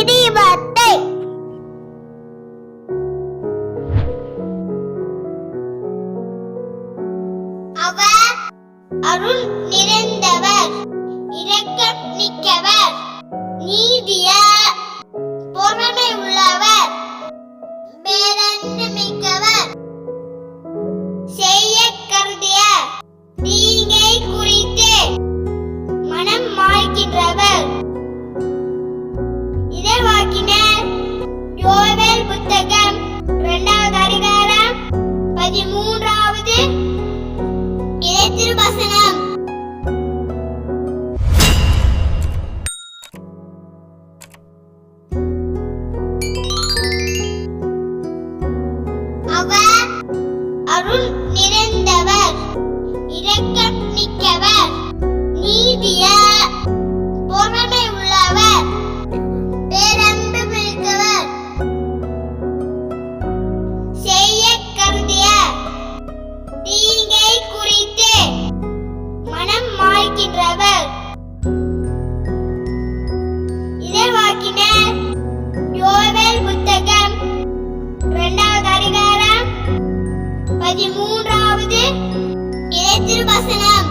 கிரீவத்தை அவர் அருள் நிறைந்தவர் இரக்கம் மிக்கவர். பதிமூன்றாவது இறை திருவசனம்